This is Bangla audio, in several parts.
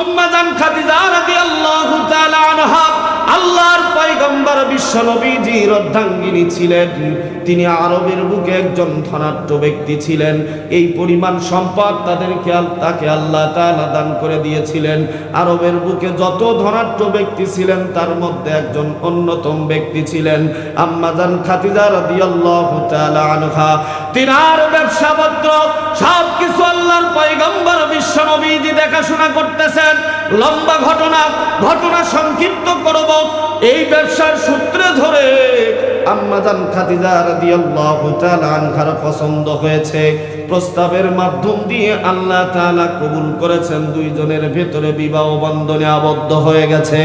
আম্মাজান খাদিজা রাদিয়াল্লাহু তাআলা আনহা আল্লাহর পয়গম্বর বিশ্বনবীজির অর্ধাঙ্গিনী ছিলেন। তিনি আরবের বুকে একজন ধনাঢ্য ব্যক্তি ছিলেন। এই পরিমাণ সম্পদ তাদেরকে তাকে আল্লাহ তাআলা দান করে দিয়েছিলেন। আরবের বুকে যত ধনাঢ্য ব্যক্তি ছিলেন, তার মধ্যে একজন অন্যতম ব্যক্তি ছিলেন। আম্মাজান খাদিজা রাদিয়াল্লাহু তাআলা আনহা তিনার ব্যবসা পত্র সব কিছু আল্লাহর পয়গম্বর বিশ্বনবীজি দেখাশোনা করতেছেন। লম্বা ঘটনা ঘটনা সংক্ষিপ্ত করব। এই ব্যবসার সূত্রে ধরে আম্মাজান খাদিজা রাদিয়াল্লাহু তাআলা আনহার পছন্দ হয়েছে। প্রস্তাবের মাধ্যম দিয়ে আল্লাহ তাআলা কবুল করেছেন, দুইজনের ভেতরে বিবাহ বন্ধনে আবদ্ধ হয়ে গেছে।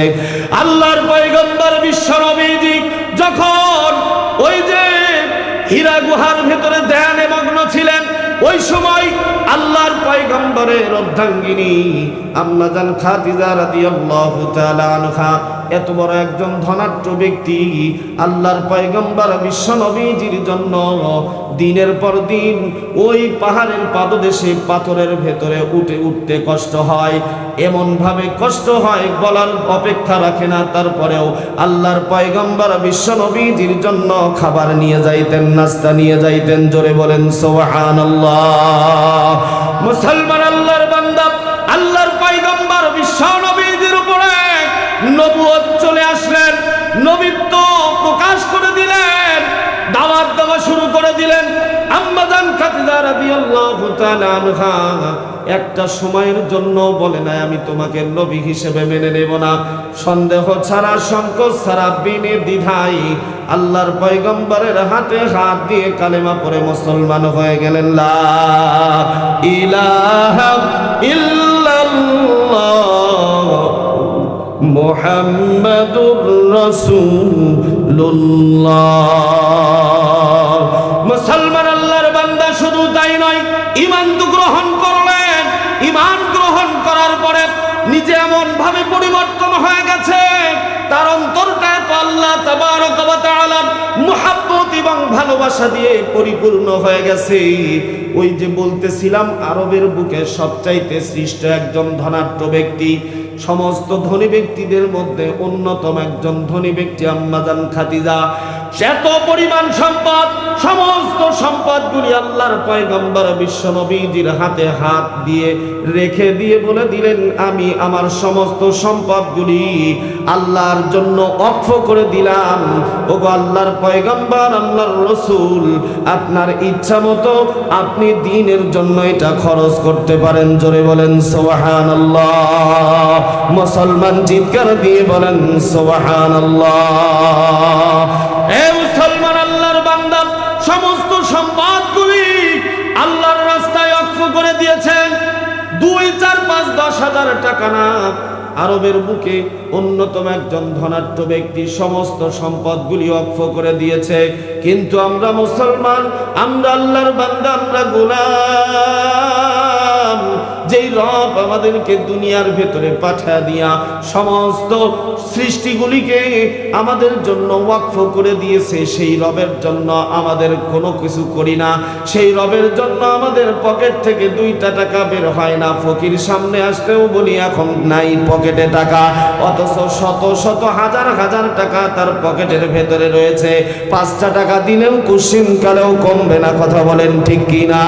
আল্লাহর পয়গম্বর বিশ্বনবীজি যখন ওই যে হীরা গুহার ওই সময় আল্লাহর পয়গম্বরের অর্ধাঙ্গিনী আম্মাজান খাদিজা রাদিয়াল্লাহু তাআলা আনহা এত বড় একজন ধনাঢ্য ব্যক্তি আল্লাহর পয়গম্বর বিশ্ব নবীজির জন্য দিনের পর দিন ওই পাহাড়ের পাদদেশে পাথরের ভেতরে উঠে উঠতে কষ্ট হয় এমন ভাবে কষ্ট হয় বলার অপেক্ষা রাখে না, তারপরেও আল্লাহর পয়গম্বর বিশ্ব নবীজির জন্য খাবার নিয়ে যাইতেন, নাস্তা নিয়ে যাইতেন, জোরে বলেন, সুবহানাল্লাহ। মুসলমান আল্লাহর বান্দা নবীত্ব প্রকাশ করে দিলেন দাওয়াত দেওয়া শুরু করে দিলেন। আম্মাজান খাদিজা রাদিয়াল্লাহু তাআলা আনহা, একটা সময়ের জন্য বলে না আমি তোমাকে নবী হিসেবে মেনে নেব না। সন্দেহ ছাড়া, সংকোচ ছাড়া, বিনে দ্বিধাই আল্লাহর পয়গম্বরের হাতে হাত দিয়ে কালেমা পড়ে মুসলমান হয়ে গেলেন। লা ইলাহা ইল্লাল্লাহ মোহাম্মদুর রসুল্লাহ মুসলমান আল্লাহর বান্দা শুধু তাই নয় ইমান তো গ্রহণ করলেন। ইমান গ্রহণ করার পরে নিজে এমন ভাবে পরিবর্তন হয়ে গেছে। তার অন্তরটা এত আল্লাহ তাবারক ওয়া তাআলার এবং ভালোবাসা দিয়ে পরিপূর্ণ হয়ে গেছে। ওই যে বলতেছিলাম, আরবের বুকে সবচাইতে সৃষ্ট একজন ধনাঢ্য ব্যক্তি সমস্ত ধনী ব্যক্তিদের মধ্যে অন্যতম একজন ধনী ব্যক্তি আম্মাজান খাদিজা। সে এত পরিমাণ সম্পদ, সমস্ত সম্পদগুলি আল্লাহর পয়গম্বর বিশ্ব নবীজির হাতে হাত দিয়ে রেখে দিয়ে বলে দিলেন, আমি আমার সমস্ত সম্পদগুলি আল্লাহর জন্য অক্ষ করে দিলাম। ওগো আল্লাহর পয়গম্বর, আল্লাহর রসুল, আপনার ইচ্ছা মতো আপনি দিনের জন্য এটা খরচ করতে পারেন। জোরে বলেন সোহান মুসলমান চিৎকার দিয়ে বলেন সোহান এ দুই, চার, পাঁচ, দশ হাজার টাকা না। আরবের বুকে অন্যতম একজন ধনাঢ্য ব্যক্তি সমস্ত সম্পদগুলি অক্ষ করে দিয়েছে। কিন্তু আমরা মুসলমান, আমরা আল্লাহর বান্দা, আমরা রব আমাদেরকে দুনিয়ার ভেতরে পাঠা দিয়া সমস্ত সৃষ্টিগুলিকে আমাদের জন্য ওয়াকফ করে দিয়েছে, সেই রবের জন্য আমাদের কোনো কিছু করি না। সেই রবের জন্য আমাদের পকেট থেকে দুইটা টাকা বের হয় না। ফকির সামনে আসতেও বলি, এখন নাই পকেটে টাকা। অথচ শত শত হাজার হাজার টাকা তার পকেটের ভেতরে রয়েছে। পাঁচটা টাকা দিলেও কুসিম কালেও কমবে না, কথা বলেন ঠিক কিনা?